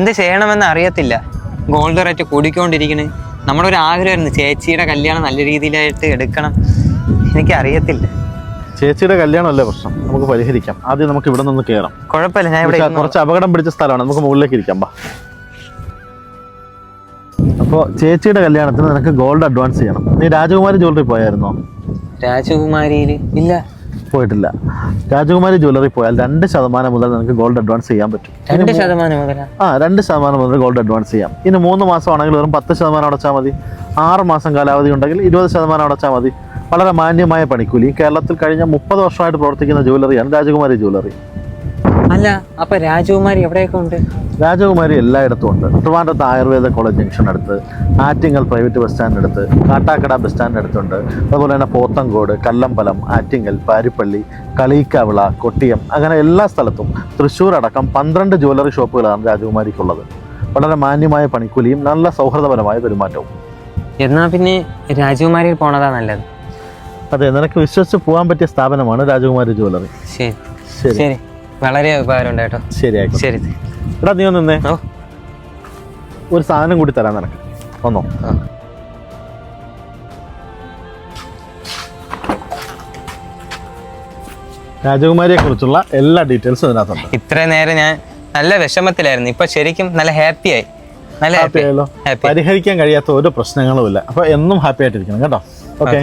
എന്ത് ചെയ്യണമെന്ന് അറിയത്തില്ല. ഗോൾഡ് റേറ്റ് കൂടിക്കൊണ്ടിരിക്കണ്. നമ്മുടെ ഒരു ആഗ്രഹമായിരുന്നു ചേച്ചിയുടെ കല്യാണം നല്ല രീതിയിലായിട്ട് എടുക്കണം. എനിക്ക് അറിയത്തില്ല ചേച്ചിയുടെ കല്യാണമല്ലേ പ്രശ്നം? നമുക്ക് പരിഹരിക്കാം. ആദ്യം നമുക്ക് ഇവിടെ നിന്ന് കയറാം. കുഴപ്പമില്ല ഞാൻ ഇവിടെ കുറച്ച് കുറച്ച് അപകടം പിടിച്ച സ്ഥലമാണ്. നമുക്ക് മുകളിലേക്ക് ഇരിക്കാം ബാ അപ്പോൾ ചേച്ചിയുടെ കല്യാണത്തിന് നിനക്ക് ഗോൾഡ് അഡ്വാൻസ് ചെയ്യണം. നീ രാജകുമാരി ജ്വല്ലറി പോയായിരുന്നോ? രാജകുമാരിയിൽ ഇല്ല. പോയിട്ടില്ല. രാജകുമാരി ജ്വല്ലറി പോയാൽ രണ്ട് ശതമാനം മുതൽ നിങ്ങൾക്ക് ഗോൾഡ് അഡ്വാൻസ് ചെയ്യാൻ പറ്റും. രണ്ട് ശതമാനം മുതൽ? ആ രണ്ട് ശതമാനം മുതൽ ഗോൾഡ് അഡ്വാൻസ് ചെയ്യാം. ഇനി മൂന്ന് മാസമാണെങ്കിൽ വെറും പത്ത് ശതമാനം അടച്ചാൽ മതി. ആറ് മാസം കാലാവധി ഉണ്ടെങ്കിൽ ഇരുപത് ശതമാനം അടച്ചാൽ മതി. വളരെ മാന്യമായ പണിക്കൂലി. കേരളത്തിൽ കഴിഞ്ഞ മുപ്പത് വർഷമായിട്ട് പ്രവർത്തിക്കുന്ന ജ്വല്ലറിയാണ് രാജകുമാരി ജ്വല്ലറി അല്ല അപ്പൊ രാജകുമാരി എവിടെയൊക്കെ ഉണ്ട്? രാജകുമാരി എല്ലായിടത്തും ഉണ്ട്. ട്രിവാൻഡ്രത്ത് ആയുർവേദ കോളേജ് ജംഗ്ഷൻ അടുത്ത് ആറ്റിങ്ങൽ പ്രൈവറ്റ് ബസ് സ്റ്റാൻഡ് അടുത്ത് കാട്ടാക്കട ബസ് സ്റ്റാൻഡ് അടുത്തുണ്ട്. അതുപോലെ തന്നെ പോത്തങ്കോട് കല്ലമ്പലം ആറ്റിങ്ങൽ പാരിപ്പള്ളി കളീക്കാവിള കൊട്ടിയം അങ്ങനെ എല്ലാ സ്ഥലത്തും തൃശ്ശൂർ അടക്കം പന്ത്രണ്ട് ജ്വല്ലറി ഷോപ്പുകളാണ് രാജകുമാരിക്കുള്ളത്. വളരെ മാന്യമായ പണിക്കൂലിയും നല്ല സൗഹൃദപരമായ പെരുമാറ്റവും. എന്നാ പിന്നെ രാജകുമാരിയിൽ പോണതാ നല്ലത്. അതെ നിനക്ക് വിശ്വസിച്ച് പോകാൻ പറ്റിയ സ്ഥാപനമാണ് രാജകുമാരി ജ്വല്ലറി ശരി. ശരി. വളരെ ഉപകാരമുണ്ട് കേട്ടോ. ശരിയായി ശരി. എടാ നീ ഒന്ന് നിന്നേ. ഓ. ഒരു സാധനം കൂടി തരാൻ നിനക്ക് ഒന്നോ. രാജകുമാരിയെ കുറിച്ചുള്ള എല്ലാ ഡീറ്റെയിൽസും ഇതിനകത്തുണ്ട്. ഇത്രയും നേരം ഞാൻ നല്ല വിഷമത്തിലായിരുന്നു. ഇപ്പൊ ശരിക്കും നല്ല ഹാപ്പിയായി നല്ല ഹാപ്പി ആയല്ലോ? പരിഹരിക്കാൻ കഴിയാത്ത ഒരു പ്രശ്നങ്ങളും ഇല്ല അപ്പൊ എന്നും ഹാപ്പി ആയിട്ടിരിക്കണം കേട്ടോ. ഓക്കെ